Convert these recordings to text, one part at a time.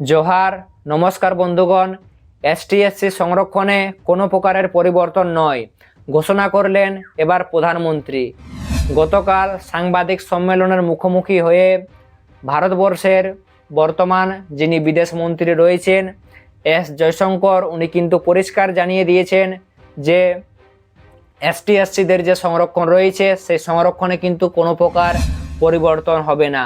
জোহার, নমস্কার বন্ধুগণ। এসটিএসসি সংরক্ষণে কোনো প্রকারের পরিবর্তন নয়। ঘোষণা করলেন এবার প্রধানমন্ত্রী। গতকাল সাংবাদিক সম্মেলনের মুখোমুখি হয়ে ভারতবর্ষের বর্তমান যিনি বিদেশ মন্ত্রী রয়েছেন এস জয়শঙ্কর, উনি কিন্তু পরিষ্কার জানিয়ে দিয়েছেন যে এসটি এসসিদের যে সংরক্ষণ রয়েছে, সেই সংরক্ষণে কিন্তু কোনো প্রকার পরিবর্তন হবে না।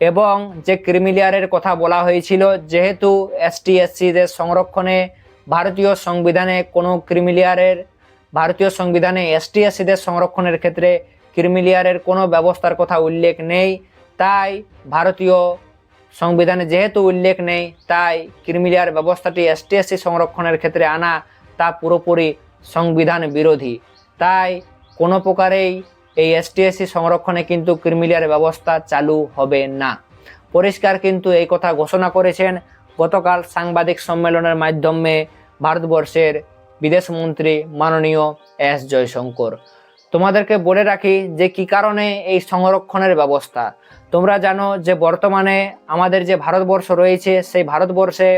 এবং যে ক্রিমিলিয়ারের কথা বলা হয়েছিল, যেহেতু এসটি এসসিদের সংরক্ষণে ভারতীয় সংবিধানে কোনো ক্রিমিলিয়ারের, ভারতীয় সংবিধানে এসটি এসসিদের সংরক্ষণের ক্ষেত্রে ক্রিমিলিয়ারের কোনো ব্যবস্থার কথা উল্লেখ নেই, তাই ভারতীয় সংবিধানে যেহেতু উল্লেখ নেই, তাই ক্রিমিলিয়ার ব্যবস্থাটি এসটি এসসি সংরক্ষণের ক্ষেত্রে আনা তা পুরোপুরি সংবিধান বিরোধী। তাই কোনো প্রকারেই এই এসটিএসসি সংরক্ষণে কিন্তু ক্রিমিলিয়ার ব্যবস্থা চালু হবে না। পরিষ্কার কিন্তু এই কথা ঘোষণা করেছেন গতকাল সাংবাদিক সম্মেলনের মাধ্যমে ভারতবর্ষের বিদেশ মন্ত্রী মাননীয় এস জয়শঙ্কর। তোমাদেরকে বলে রাখি যে কি কারণে এই সংরক্ষণের ব্যবস্থা? তোমরা জানো যে বর্তমানে আমাদের যে ভারতবর্ষ রয়েছে, সেই ভারতবর্ষে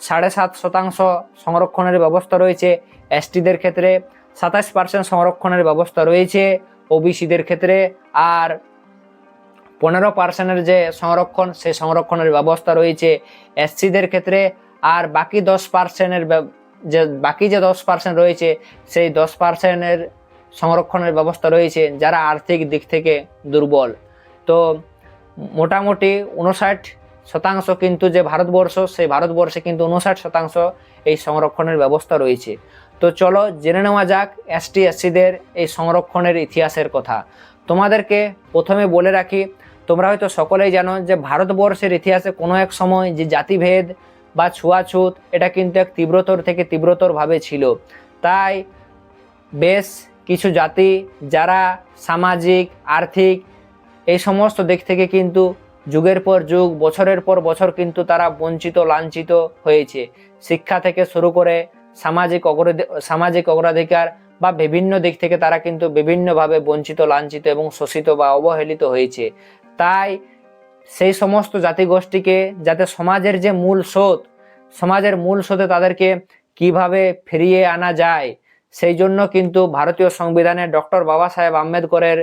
সাড়ে সাত শতাংশ সংরক্ষণের ব্যবস্থা রয়েছে। এসটিদের ক্ষেত্রে সাতাশ পার্সেন্ট সংরক্ষণের ব্যবস্থা রয়েছে। ওবিসিদের ক্ষেত্রে আর পনেরো পার্সেন্টের যে সংরক্ষণ সেই সংরক্ষণের ব্যবস্থা রয়েছে এসসিদের ক্ষেত্রে। আর বাকি দশ পার্সেন্টের যে, বাকি যে দশ পার্সেন্ট রয়েছে, সেই দশ পার্সেন্টের সংরক্ষণের ব্যবস্থা রয়েছে, যারা আর্থিক দিক থেকে দুর্বল। তো মোটামুটি উনষাট শতাংশ কিন্তু যে ভারতবর্ষ, সেই ভারতবর্ষে কিন্তু উনষাট শতাংশ এই সংরক্ষণের ব্যবস্থা রয়েছে। তো চলো জেনে নেওয়া যাক এসটি এসসিদের এই সংরক্ষণের ইতিহাসের কথা। তোমাদেরকে প্রথমে বলে রাখি, তোমরা হয়তো সকলেই জানো যে ভারতবর্ষের ইতিহাসে কোনো এক সময় যে জাতিভেদ বা ছুয়াছুত, এটা কিন্তু এক তীব্রতর থেকে তীব্রতরভাবে ছিল। তাই বেশ কিছু জাতি যারা সামাজিক, আর্থিক, এই সমস্ত দিক থেকে কিন্তু যুগের পর যুগ, বছরের পর বছর কিন্তু তারা বঞ্চিত, লাঞ্ছিত হয়েছে। শিক্ষা থেকে শুরু করে সামাজিক সামাজিক অগ্রাধিকার বা বিভিন্ন দিক থেকে তারা কিন্তু বিভিন্নভাবে বঞ্চিত, লাঞ্ছিত এবং শোষিত বা অবহেলিত হয়েছে। তাই সেই সমস্ত জাতিগোষ্ঠীকে, যাতে সমাজের যে মূল স্রোত, সমাজের মূল স্রোতে তাদেরকে কীভাবে ফিরিয়ে আনা যায়, সেই জন্য কিন্তু ভারতীয় সংবিধানে ডক্টর বাবা সাহেব আম্বেদকরের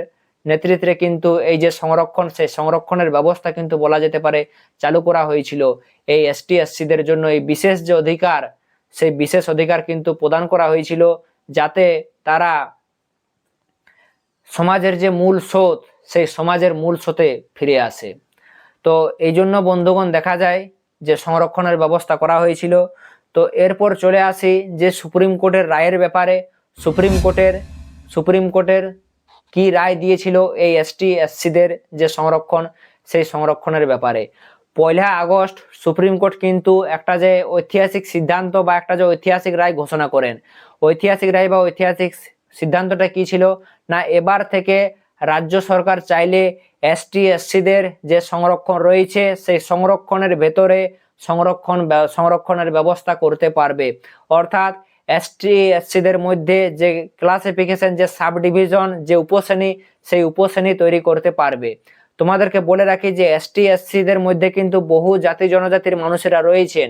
নেতৃত্বে কিন্তু এই যে সংরক্ষণ, সেই সংরক্ষণের ব্যবস্থা কিন্তু বলা যেতে পারে চালু করা হয়েছিল। এই এসটি এসসিদের জন্য এই বিশেষ যে অধিকার সেই বিশেষ অধিকার কিন্তু প্রদান করা হয়েছিল যাতে তারা সমাজের যে মূল স্রোত, সেই সমাজের মূল স্রোতে ফিরে আসে। তো এই জন্য বন্ধুগণ দেখা যায় যে সংরক্ষণের ব্যবস্থা করা হয়েছিল। তো এরপর চলে আসি যে সুপ্রিম কোর্টের রায়ের ব্যাপারে। সুপ্রিম কোর্টের সুপ্রিম কোর্টের কি রায় দিয়েছিল এই এসটি এসসিদের যে সংরক্ষণ, সেই সংরক্ষণের ব্যাপারে। পয়লা আগস্ট সুপ্রিম কোর্ট কিন্তু একটা যে ঐতিহাসিক সিদ্ধান্ত বা একটা যে ঐতিহাসিক রায় ঘোষণা করেন। ঐতিহাসিক রায় বা ঐতিহাসিক সিদ্ধান্তটা কি ছিল? না, এবার থেকে রাজ্য সরকার চাইলে এসটি এসসিদের যে সংরক্ষণ রয়েছে, সেই সংরক্ষণের ভেতরে সংরক্ষণ সংরক্ষণের ব্যবস্থা করতে পারবে। অর্থাৎ এসটি এসসিদের মধ্যে যে ক্লাসিফিকেশন যে সাব ডিভিশন যে উপশ্রেণী, সেই উপশ্রেণী তৈরি করতে পারবে। তোমাদেরকে বলে রাখি যে এসটি এসসিদের মধ্যে কিন্তু বহু জাতি জনজাতির মানুষেরা রয়েছেন।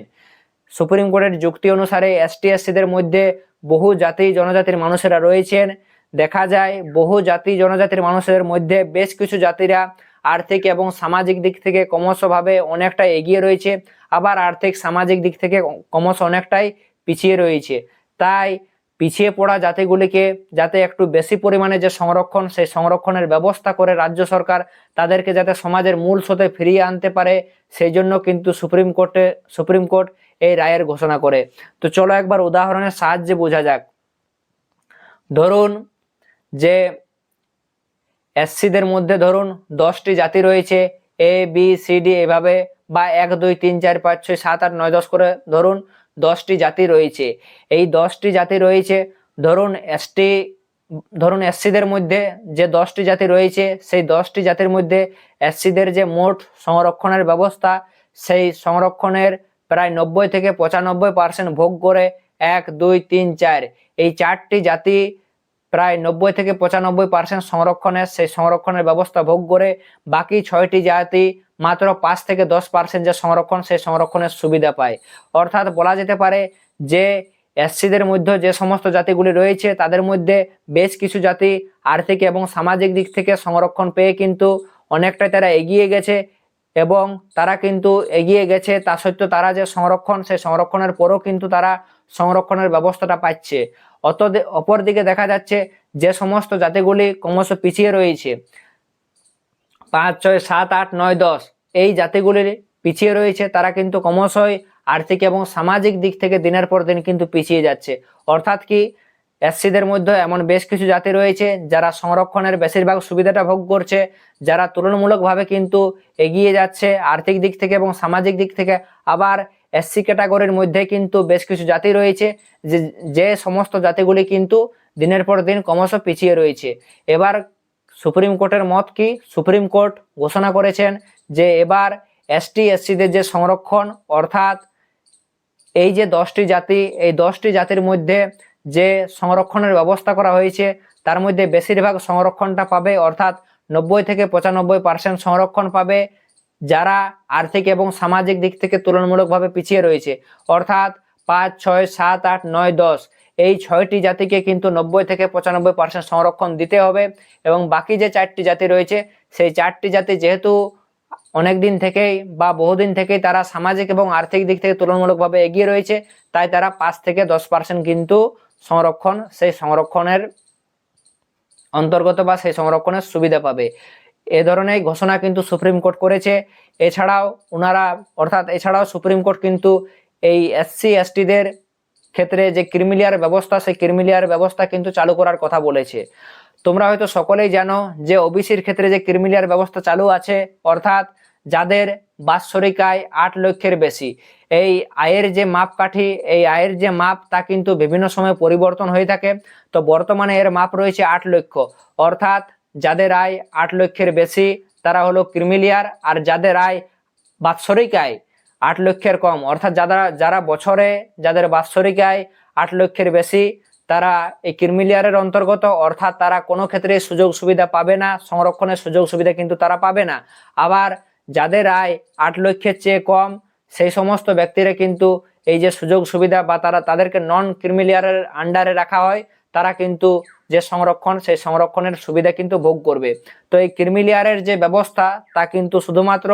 সুপ্রিম কোর্টের যুক্তি অনুসারে এসটি এসসিদের মধ্যে বহু জাতি জনজাতির মানুষেরা রয়েছেন। দেখা যায় বহু জাতি জনজাতির মানুষের মধ্যে বেশ কিছু জাতিরা আর্থিক এবং সামাজিক দিক থেকে ক্রমশভাবে অনেকটা এগিয়ে রয়েছে। আবার আর্থিক সামাজিক দিক থেকে ক্রমশ অনেকটাই পিছিয়ে রয়েছে। তাই পিছিয়ে পড়া জাতিগুলিকে যাতে একটু বেশি পরিমাণে যে সংরক্ষণ, সেই সংরক্ষণের ব্যবস্থা করে রাজ্য সরকার তাদেরকে যাতে সমাজের মূল স্রোতে ফিরিয়ে আনতে পারে, সেই জন্য কিন্তু সুপ্রিম কোর্টে, সুপ্রিম কোর্ট এই রায়ের ঘোষণা করে। তো চলো একবার উদাহরণের সাহায্যে বোঝা যাক। ধরুন যে এসসিদের মধ্যে ধরুন দশটি জাতি রয়েছে এ বি সি ডি এভাবে বা এক, দুই, তিন, চার, পাঁচ, ছয়, সাত, আট, নয়, দশ করে ধরুন দশটি জাতি রয়েছে। এই দশটি জাতি রয়েছে, ধরুন এসটি ধরুন এসসিদের মধ্যে যে দশটি জাতি রয়েছে, সেই দশটি জাতির মধ্যে এসসিদের যে মোট সংরক্ষণের ব্যবস্থা, সেই সংরক্ষণের প্রায় নব্বই থেকে পঁচানব্বই পার্সেন্ট ভোগ করে এক, দুই, তিন, চার। এই চারটি জাতি প্রায় নব্বই থেকে পঁচানব্বই পার্সেন্ট সংরক্ষণের, সেই সংরক্ষণের ব্যবস্থা ভোগ করে বাকি ছয়টি জাতি মাত্র পাঁচ থেকে দশ পার্সেন্ট যে সংরক্ষণ, সেই সংরক্ষণের সুবিধা পায়। অর্থাৎ বলা যেতে পারে যে এসসিদের মধ্যে যে সমস্ত জাতিগুলি রয়েছে, তাদের মধ্যে বেশ কিছু জাতি আর্থিক এবং সামাজিক দিক থেকে সংরক্ষণ পেয়ে কিন্তু অনেকটাই তারা এগিয়ে গেছে এবং তারা কিন্তু এগিয়ে গেছে। তা সত্ত্বেও তারা যে সংরক্ষণ, সেই সংরক্ষণের পরও কিন্তু তারা সংরক্ষণের ব্যবস্থাটা পাচ্ছে। অত অপরদিকে দেখা যাচ্ছে যে সমস্ত জাতিগুলি ক্রমশ পিছিয়ে রয়েছে। পাঁচ, ছয়, সাত, আট, নয়, দশ। এই জাতিগুলির পিছিয়ে রয়েছে, তারা কিন্তু ক্রমশই আর্থিক এবং সামাজিক দিক থেকে দিনের পর দিন কিন্তু পিছিয়ে যাচ্ছে। অর্থাৎ কি এসসিদের মধ্যে এমন বেশ কিছু জাতি রয়েছে, যারা সংরক্ষণের বেশিরভাগ সুবিধাটা ভোগ করছে, যারা তুলনামূলকভাবে কিন্তু এগিয়ে যাচ্ছে আর্থিক দিক থেকে এবং সামাজিক দিক থেকে। আবার এসসি ক্যাটাগরির মধ্যে কিন্তু বেশ কিছু জাতি রয়েছে, যে যে সমস্ত জাতিগুলি কিন্তু দিনের পর দিন ক্রমশ পিছিয়ে রয়েছে। এবার সুপ্রিম কোর্টের মত কি? সুপ্রিম কোর্ট ঘোষণা করেছেন যে এবার এসটি এসসিদের যে সংরক্ষণ, অর্থাৎ এই যে দশটি জাতি, এই দশটি জাতির মধ্যে যে সংরক্ষণের ব্যবস্থা করা হয়েছে, তার মধ্যে বেশিরভাগ সংরক্ষণটা পাবে, অর্থাৎ নব্বই থেকে পঁচানব্বই পার্সেন্ট সংরক্ষণ পাবে যারা আর্থিক এবং সামাজিক দিক থেকে তুলনামূলকভাবে পিছিয়ে রয়েছে। অর্থাৎ পাঁচ, ছয়, সাত, আট, নয়, দশ। এই ছয়টি জাতিকে কিন্তু নব্বই থেকে পঁচানব্বই পার্সেন্ট সংরক্ষণ দিতে হবে এবং বাকি যে চারটি জাতি রয়েছে, সেই চারটি জাতি যেহেতু অনেক দিন থেকেই বা বহুদিন থেকেই তারা সামাজিক এবং আর্থিক দিক থেকে তুলনামূলকভাবে এগিয়ে রয়েছে, তাই তারা পাঁচ থেকে দশ পার্সেন্ট কিন্তু সংরক্ষণ, সেই সংরক্ষণের অন্তর্গত বা সেই সংরক্ষণের সুবিধা পাবে। এ ধরনের ঘোষণা কিন্তু সুপ্রিম কোর্ট করেছে। এছাড়াও ওনারা অর্থাৎ এছাড়াও সুপ্রিম কোর্ট কিন্তু এই এসসি, এসটিদের ক্ষেত্রে যে ক্রিমিলিয়ার ব্যবস্থা, সেই ক্রিমিলিয়ার ব্যবস্থা কিন্তু চালু করার কথা বলেছে। তোমরা হয়তো সকলেই জানো যে ওবিসির ক্ষেত্রে যে ক্রিমিলিয়ার ব্যবস্থা চালু আছে, অর্থাৎ যাদের বাৎসরিক আয় আট লক্ষের বেশি, এই আয়ের যে মাপকাঠি, এই আয়ের যে মাপ তা কিন্তু বিভিন্ন সময় পরিবর্তন হয়ে থাকে। তো বর্তমানে এর মাপ রয়েছে আট লক্ষ। অর্থাৎ যাদের আয় আট লক্ষের বেশি, তারা হলো ক্রিমিলিয়ার, আর যাদের আয় বাৎসরিক আয় আট লক্ষের কম। অর্থাৎ যারা যারা বছরে যাদের বাৎসরিক আয় আট লক্ষের বেশি, তারা এই ক্রিমিলিয়ারের অন্তর্গত, অর্থাৎ তারা কোনো ক্ষেত্রে সুযোগ সুবিধা পাবে না, সংরক্ষণের সুযোগ সুবিধা কিন্তু তারা পাবে না। আবার যাদের আয় আট লক্ষের চেয়ে কম, সেই সমস্ত ব্যক্তিরা কিন্তু এই যে সুযোগ সুবিধা বা তারা, তাদেরকে নন ক্রিমিলিয়ারের আন্ডারে রাখা হয়, তারা কিন্তু যে সংরক্ষণ, সেই সংরক্ষণের সুবিধা কিন্তু ভোগ করবে। তো এই ক্রিমিলিয়ারের যে ব্যবস্থা, তা কিন্তু শুধুমাত্র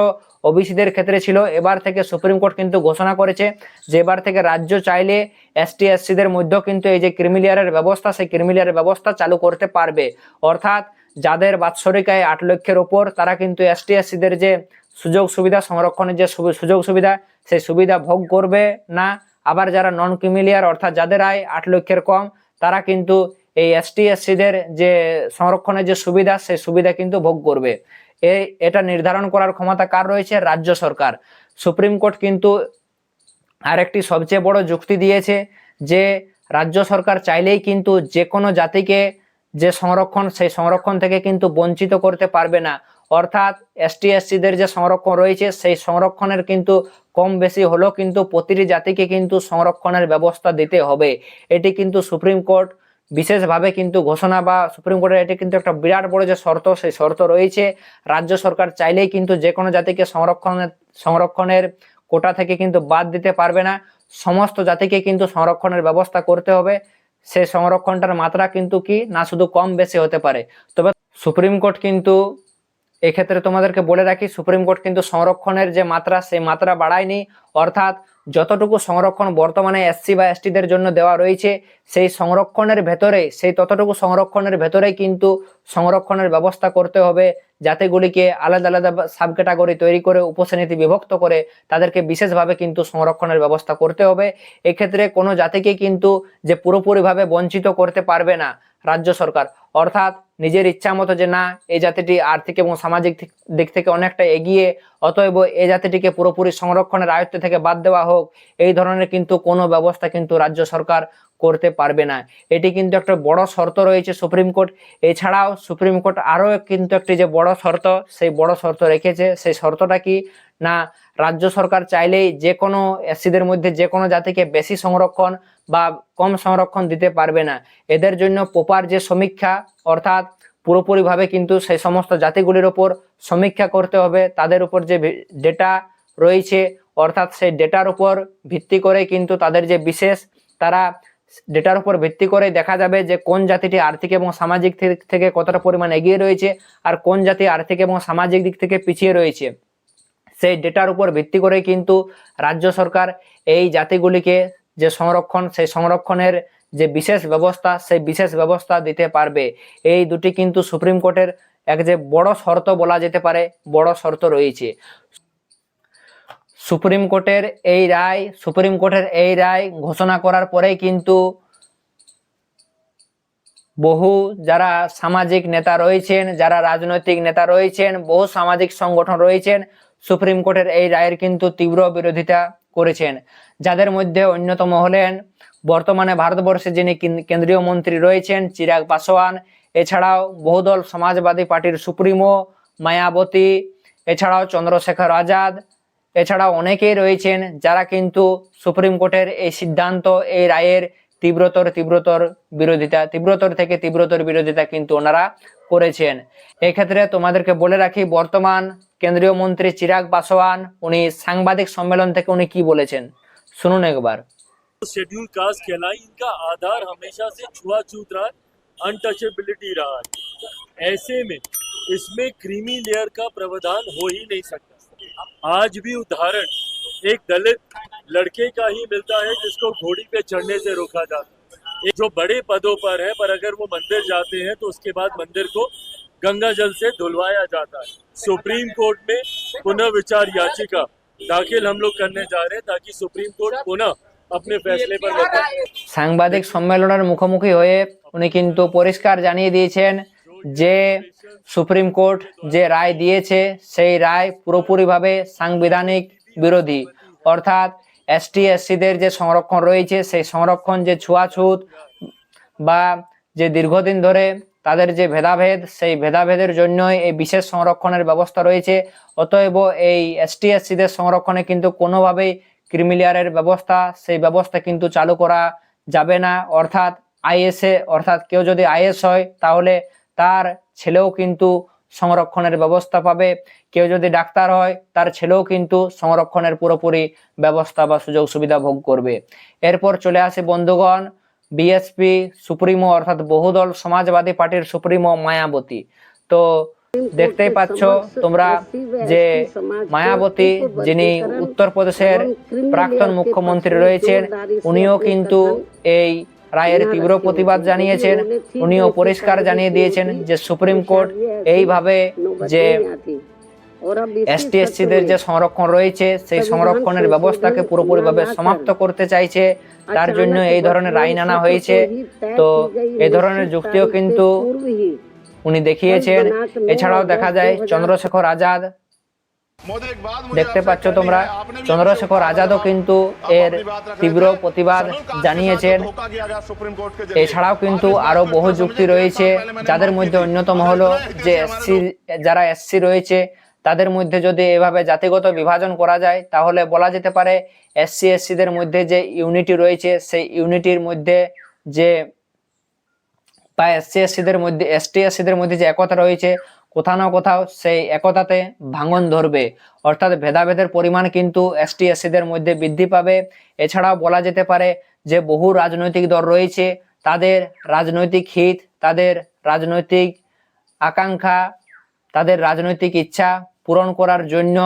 ওবিসিদের ক্ষেত্রে ছিল। এবার থেকে সুপ্রিম কোর্ট কিন্তু ঘোষণা করেছে যে এবার থেকে রাজ্য চাইলে এসটি এসসিদের মধ্যেও কিন্তু এই যে ক্রিমিলিয়ারের ব্যবস্থা, সেই ক্রিমিলিয়ারের ব্যবস্থা চালু করতে পারবে। অর্থাৎ যাদের বাৎসরিক আয় আট লক্ষের ওপর, তারা কিন্তু এসটি এসসিদের যে সুযোগ সুবিধা, সংরক্ষণের যে সুযোগ সুবিধা, সেই সুবিধা ভোগ করবে না। আবার যারা নন ক্রিমিলিয়ার অর্থাৎ যাদের আয় আট লক্ষের কম, তারা কিন্তু এই এসটি এসসিদের যে সংরক্ষণের যে সুবিধা, সেই সুবিধা কিন্তু ভোগ করবে। এই, এটা নির্ধারণ করার ক্ষমতা কার রয়েছে? রাজ্য সরকার। সুপ্রিম কোর্ট কিন্তু আরেকটি সবচেয়ে বড় যুক্তি দিয়েছে যে, রাজ্য সরকার চাইলেই কিন্তু যে কোনো জাতিকে যে সংরক্ষণ, সেই সংরক্ষণ থেকে কিন্তু বঞ্চিত করতে পারবে না। অর্থাৎ এসটি এসসিদের যে সংরক্ষণ রয়েছে, সেই সংরক্ষণের কিন্তু কম বেশি হলেও কিন্তু প্রতিটি জাতিকে কিন্তু সংরক্ষণের ব্যবস্থা দিতে হবে। এটি কিন্তু সুপ্রিম কোর্ট বিশেষভাবে কিন্তু ঘোষণা বা সুপ্রিম কোর্টের এটি কিন্তু একটা বিরাট বড় যে শর্ত, সেই শর্ত রয়েছে। রাজ্য সরকার চাইলেই কিন্তু যে কোনো জাতিকে সংরক্ষণের সংরক্ষণের কোটা থেকে কিন্তু বাদ দিতে পারবে না। সমস্ত জাতিকে কিন্তু সংরক্ষণের ব্যবস্থা করতে হবে। সেই সংরক্ষণটার মাত্রা কিন্তু কি? না শুধু কম বেশি হতে পারে। তবে সুপ্রিম কোর্ট কিন্তু এক্ষেত্রে তোমাদেরকে বলে রাখি, সুপ্রিম কোর্ট কিন্তু সংরক্ষণের যে মাত্রা, সেই মাত্রা বাড়ায়নি। অর্থাৎ যতটুকু সংরক্ষণ বর্তমানে এসসি বা এসটিদের জন্য দেওয়া রয়েছে, সেই সংরক্ষণের ভেতরে, সেই ততটুকু সংরক্ষণের ভেতরেই কিন্তু সংরক্ষণের ব্যবস্থা করতে হবে জাতিগুলিকে আলাদা আলাদা সাব ক্যাটাগরি তৈরি করে, উপশ্রেণীতে বিভক্ত করে তাদেরকে বিশেষভাবে কিন্তু সংরক্ষণের ব্যবস্থা করতে হবে। এক্ষেত্রে কোনো জাতিকে কিন্তু যে পুরোপুরিভাবে বঞ্চিত করতে পারবে না রাজ্য সরকার। অর্থাৎ নিজের ইচ্ছা মতো যে না, এই জাতিটি আর্থিক এবং সামাজিক দিক থেকে অনেকটা এগিয়ে, অতএব এই জাতিটিকে পুরোপুরি সংরক্ষণের আয়ত্ত থেকে বাদ দেওয়া হোক, এই ধরনের কিন্তু কোনো ব্যবস্থা কিন্তু রাজ্য সরকার করতে পারবে না। এটি কিন্তু একটা বড় শর্ত রয়েছে সুপ্রিম কোর্ট। এছাড়াও সুপ্রিম কোর্ট আরও কিন্তু একটি যে বড় শর্ত, সেই বড় শর্ত রেখেছে। সেই শর্তটা কি? না, রাজ্য সরকার চাইলেই যে কোনো এসিদের মধ্যে যে কোনো জাতিকে বেশি সংরক্ষণ বা কম সংরক্ষণ দিতে পারবে না। এদের জন্য প্রপার যে সমীক্ষা, অর্থাৎ পুরোপুরিভাবে কিন্তু সেই সমস্ত জাতিগুলির ওপর সমীক্ষা করতে হবে, তাদের উপর যে ডেটা রয়েছে, অর্থাৎ সেই ডেটার উপর ভিত্তি করে কিন্তু তাদের যে বিশেষ, তারা ডেটার উপর ভিত্তি করে দেখা যাবে যে কোন জাতিটি আর্থিক এবং সামাজিক দিক থেকে কতটা পরিমাণ এগিয়ে রয়েছে আর কোন জাতি আর্থিক এবং সামাজিক দিক থেকে পিছিয়ে রয়েছে। সেই ডেটার উপর ভিত্তি করে কিন্তু রাজ্য সরকার এই জাতিগুলিকে যে সংরক্ষণ, সেই সংরক্ষণের যে বিশেষ ব্যবস্থা, সেই বিশেষ ব্যবস্থা দিতে পারবে। এই দুটি কিন্তু সুপ্রিম কোর্টের এক যে বড় শর্ত বলা যেতে পারে, বড় শর্ত রয়েছে। সুপ্রিম কোর্টের এই রায়, সুপ্রিম কোর্টের এই রায় ঘোষণা করার পরেই কিন্তু বহু যারা সামাজিক নেতা রয়েছেন, যারা রাজনৈতিক নেতা রয়েছেন, বহু সামাজিক সংগঠন রয়েছেন, সুপ্রিম কোর্টের এই রায়ের কিন্তু তীব্র বিরোধিতা করেছেন। যাদের মধ্যে অন্যতম হলেন বর্তমানে ভারতবর্ষে যিনি কেন- কেন্দ্রীয় মন্ত্রী রয়েছেন চিরাগ পাসওয়ান এছাড়াও বহুদল সমাজবাদী পার্টির সুপ্রিমো মায়াবতী, এছাড়াও চন্দ্রশেখর আজাদ, এছাড়াও অনেকেই রয়েছেন যারা কিন্তু সুপ্রিম কোর্টের এই সিদ্ধান্ত, এই রায়ের তীব্রতর তীব্রতর বিরোধিতা, তীব্রতর থেকে তীব্রতর বিরোধিতা কিন্তু ওনারা করেছেন। এক্ষেত্রে তোমাদেরকে বলে রাখি, বর্তমান কেন্দ্রীয় মন্ত্রী চিরাগ পাসওয়ান উনি সাংবাদিক সম্মেলন থেকে উনি কি বলেছেন শুনুন একবার शेड्यूल कास्ट कहलाई इनका आधार हमेशा से छुआछूत रहा है अनटचेबिलिटी रहा है ऐसे में इसमें क्रीमी लेयर का प्रावधान हो ही नहीं सकता आज भी उदाहरण एक दलित लड़के का ही मिलता है जिसको घोड़ी पे चढ़ने से रोका जाता है एक जो बड़े पदों पर है पर अगर वो मंदिर जाते हैं तो उसके बाद मंदिर को गंगा जल से धुलवाया जाता है सुप्रीम कोर्ट में पुनः विचार याचिका दाखिल हम लोग करने जा रहे हैं ताकि सुप्रीम कोर्ट पुनः अपने फैसले पर बताए সাংবাদিক সম্মেলনের মুখোমুখি হয়ে উনি কিন্তু পরিষ্কার জানিয়ে দিয়েছেন যে সুপ্রিম কোর্ট যে রায় দিয়েছে সেই রায় পুরোপুরিভাবে সাংবিধানিক বিরোধী অর্থাৎ এসটি এসসিদের যে সংরক্ষণ রয়েছে সেই সংরক্ষণ যে ছুয়াছুত বা যে দীর্ঘদিন ধরে তাদের যে ভেদাভেদ, সেই ভেদাভেদের জন্যই এই বিশেষ সংরক্ষণের ব্যবস্থা রয়েছে। অতএব এই এসটি এসসিদের সংরক্ষণে কিন্তু কোনোভাবেই ক্রিমিলিয়ারের ব্যবস্থা, সেই ব্যবস্থা কিন্তু চালু করা যাবে না। অর্থাৎ আইএসএ অর্থাৎ কেউ যদি আইএস হয়, তাহলে তার ছেলেও কিন্তু সংরক্ষণের ব্যবস্থা পাবে। কেউ যদি ডাক্তার হয়, তার ছেলেও কিন্তু সংরক্ষণের পুরোপুরি ব্যবস্থা বা সুযোগ সুবিধা ভোগ করবে। এরপর চলে আসে বন্ধুগণ বিএসপি সুপ্রিমো অর্থাৎ বহুদল সমাজবাদী পার্টির সুপ্রিমো মায়াবতী। তো দেখতেই পাচ্ছ তোমরা যে মায়াবতী, যিনি উত্তরপ্রদেশের প্রাক্তন মুখ্যমন্ত্রী রয়েছেন, উনিও কিন্তু এই রায়ের তীব্র প্রতিবাদ জানিয়েছেন, উনিও পরিষ্কার জানিয়ে দিয়েছেন যে সুপ্রিম কোর্ট এইভাবে যে এসটি এসসিদের যে সংরক্ষণ রয়েছে সেই সংরক্ষণের ব্যবস্থাকে পুরোপুরিভাবে সমাপ্ত করতে চাইছে। তার জন্য এই ধরনের আইন আনা হয়েছে। তো এই ধরনের যুক্তিও কিন্তু উনি দেখিয়েছেন। এছাড়াও দেখা যায় চন্দ্রশেখর আজাদ। দেখতে পাচ্ছ তোমরা চন্দ্রশেখর আজাদও কিন্তু এর তীব্র প্রতিবাদ জানিয়েছেন। এছাড়াও কিন্তু আরও বহু যুক্তি রয়েছে যাদের মধ্যে অন্যতম হলো যে এসসি যারা এসসি রয়েছে তাদের মধ্যে যদি এভাবে জাতিগত বিভাজন করা যায়, তাহলে বলা যেতে পারে এসসি, এসসিদের মধ্যে যে ইউনিটি রয়েছে, সেই ইউনিটির মধ্যে যে বা এসসি, এসসিদের মধ্যে, এসটি, এসসিদের মধ্যে যে একতা রয়েছে, কোথাও না কোথাও সেই একতাতে ভাঙন ধরবে। অর্থাৎ ভেদাভেদের পরিমাণ কিন্তু এসটি, এসসিদের মধ্যে বৃদ্ধি পাবে। এছাড়াও বলা যেতে পারে যে বহু রাজনৈতিক দল রয়েছে, তাদের রাজনৈতিক হিত, তাদের রাজনৈতিক আকাঙ্ক্ষা, তাদের রাজনৈতিক ইচ্ছা পূরণ করার জন্য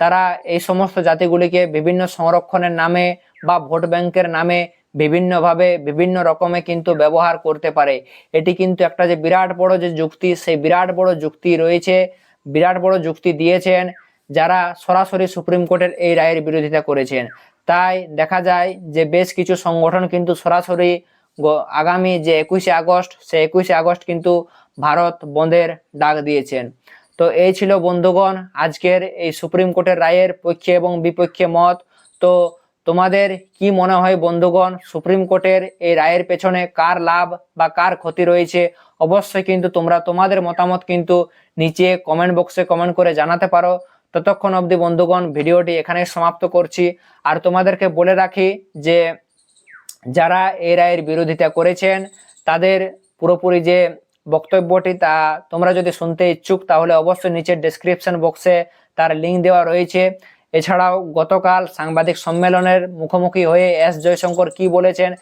তারা এই সমস্ত জাতিগুলিকে বিভিন্ন সংরক্ষণের নামে বা ভোট ব্যাংকের নামে বিভিন্নভাবে বিভিন্ন রকমে কিন্তু ব্যবহার করতে পারে। এটি কিন্তু একটা যে বিরাট বড় যে যুক্তি, সেই বিরাট বড় যুক্তি রয়েছে, বিরাট বড় যুক্তি দিয়েছেন যারা সরাসরি সুপ্রিম কোর্টের এই রায়ের বিরোধিতা করেছেন। তাই দেখা যায় যে বেশ কিছু সংগঠন কিন্তু সরাসরি আগামী যে একুশে আগস্ট সে একুশে আগস্ট কিন্তু ভারত বন্ধের ডাক দিয়েছেন। তো এই ছিল বন্ধুগণ আজকের এই সুপ্রিম কোর্টের রায়ের পক্ষে এবং বিপক্ষে মত। তো তোমাদের কি মনে হয় বন্ধুগণ, সুপ্রিম কোর্টের এই রায়ের পেছনে কার লাভ বা কার ক্ষতি রয়েছে? অবশ্যই কিন্তু তোমরা তোমাদের মতামত কিন্তু নিচে কমেন্ট বক্সে কমেন্ট করে জানাতে পারো। ততক্ষণ অবধি বন্ধুগণ, ভিডিওটি এখানে সমাপ্ত করছি। আর তোমাদেরকে বলে রাখি যে, যারা এই রায়ের বিরোধিতা করেছেন, তাদের পুরোপুরি যে বক্তব্যটি তা তোমরা যদি শুনতে ইচ্ছুক, তাহলে অবশ্যই নিচের ডেসক্রিপশন বক্সে তার লিঙ্ক দেওয়া রয়েছে। এছাড়াও গতকাল সাংবাদিক সম্মেলনের মুখোমুখি হয়ে এস জয়শঙ্কর কি বলেছেন,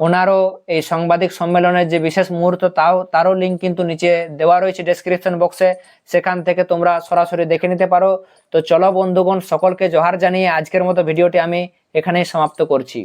ওনারও এই সাংবাদিক সম্মেলনের যে বিশেষ মুহূর্ত, তাও, তারও লিঙ্ক কিন্তু নিচে দেওয়া রয়েছে ডেসক্রিপশন বক্সে সেখান থেকে তোমরা সরাসরি দেখে নিতে পারো। তো চলো বন্ধুগণ, সকলকে জোহার জানিয়ে আজকের মতো ভিডিওটি আমি এখানেই সমাপ্ত করছি।